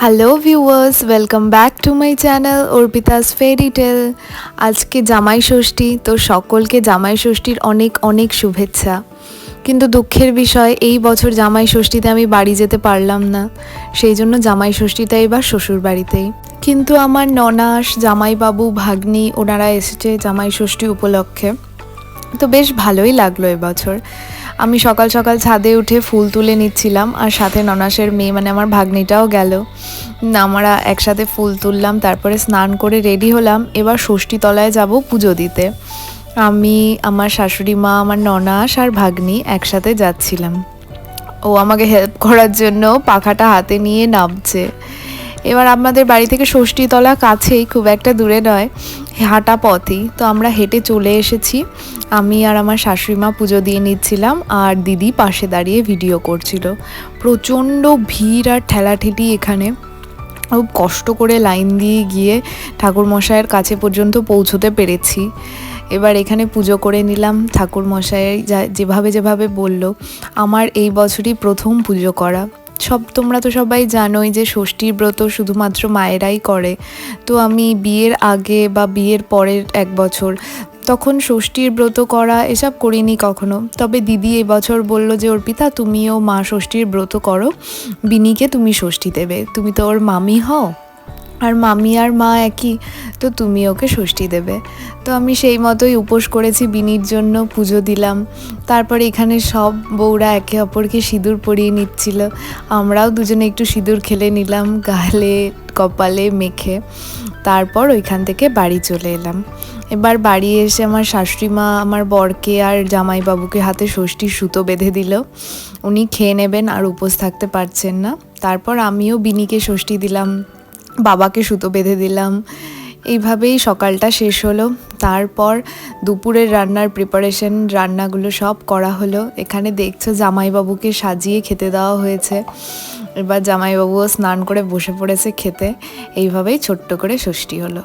Hello viewers welcome back to my channel Arpita's fairy tale আজকে জামাই ষষ্ঠী, তো সকলকে জামাই ষষ্ঠীর অনেক অনেক শুভেচ্ছা। কিন্তু দুঃখের বিষয়, এই বছর জামাই ষষ্ঠীতে আমি বাড়ি যেতে পারলাম না। সেই জন্য জামাই ষষ্ঠীটা এবার শ্বশুর বাড়িতেই। কিন্তু আমার ননাস, জামাইবাবু, ভাগ্নি, ওনারা এসেছে জামাই ষষ্ঠী উপলক্ষে। তো বেশ ভালোই লাগল এবছর। আমি সকাল সকাল ছাদে উঠে ফুল তুলে নিচ্ছিলাম আর সাথে ননাসের মেয়ে মানে আমার ভাগ্নিটাও গেল। আমরা একসাথে ফুল তুললাম, তারপরে স্নান করে রেডি হলাম। এবার ষষ্ঠী তলায় যাব পুজো দিতে। আমি, আমার শাশুড়ি মা, আমার ননাস আর ভাগ্নি একসাথে যাচ্ছিলাম। ও আমাকে হেল্প করার জন্য পাখাটা হাতে নিয়ে নামছে। এবার আমাদের বাড়ি থেকে ষষ্ঠীতলা কাছেই, খুব একটা দূরে নয়, হাঁটা পথই। তো আমরা হেঁটে চলে এসেছি। আমি আর আমার শাশুড়িমা পুজো দিয়ে নিচ্ছিলাম আর দিদি পাশে দাঁড়িয়ে ভিডিও করছিল। প্রচণ্ড ভিড় আর ঠেলাঠেলি এখানে। খুব কষ্ট করে লাইন দিয়ে গিয়ে ঠাকুর মশাইয়ের কাছে পর্যন্ত পৌঁছতে পেরেছি। এবার এখানে পুজো করে নিলাম। ঠাকুর মশাই যেভাবে যেভাবে বলল, আমার এই বছরই প্রথম পুজো করা। সব, তোমরা তো সবাই জানোই যে ষষ্ঠীর ব্রত শুধুমাত্র মায়েরাই করে। তো আমি বিয়ের আগে বা বিয়ের পরের এক বছর তখন ষষ্ঠীর ব্রত করা এসব করিনি কখনো। তবে দিদি এবছর বলল যে, অর্পিতা, তুমিও মা ষষ্ঠীর ব্রত করো। বিনিকে তুমি ষষ্ঠী দেবে। তুমি তো ওর মামি হও। আর মামি আর মা একই, তো তুমি ওকে ষষ্ঠী দেবে। তো আমি সেই মতোই উপোস করেছি, বিনির জন্য পুজো দিলাম। তারপরে এখানে সব বউরা একে অপরকে সিঁদুর পরিয়ে নিচ্ছিল। আমরাও দুজনে একটু সিঁদুর খেলে নিলাম, গালে, কপালে মেখে। তারপর ওইখান থেকে বাড়ি চলে এলাম। এবার বাড়ি এসে আমার শাশুড়ি মা আমার বরকে আর জামাইবাবুকে হাতে ষষ্ঠীর সুতো বেঁধে দিল। উনি খেয়ে নেবেন আর উপোস থাকতে পারছেন না। তারপর আমিও বিনিকে ষষ্ঠী দিলাম, বাবাকে সুতো বেঁধে দিলাম। এইভাবেই সকালটা শেষ হলো। তারপর দুপুরের রান্নার প্রিপারেশন রান্নাগুলো সব করা হলো। এখানে দেখছ জামাইবাবুকে সাজিয়ে খেতে দেওয়া হয়েছে। এবার জামাইবাবুও স্নান করে বসে পড়েছে খেতে। এইভাবেই ছোট্ট করে ষষ্ঠী হলো।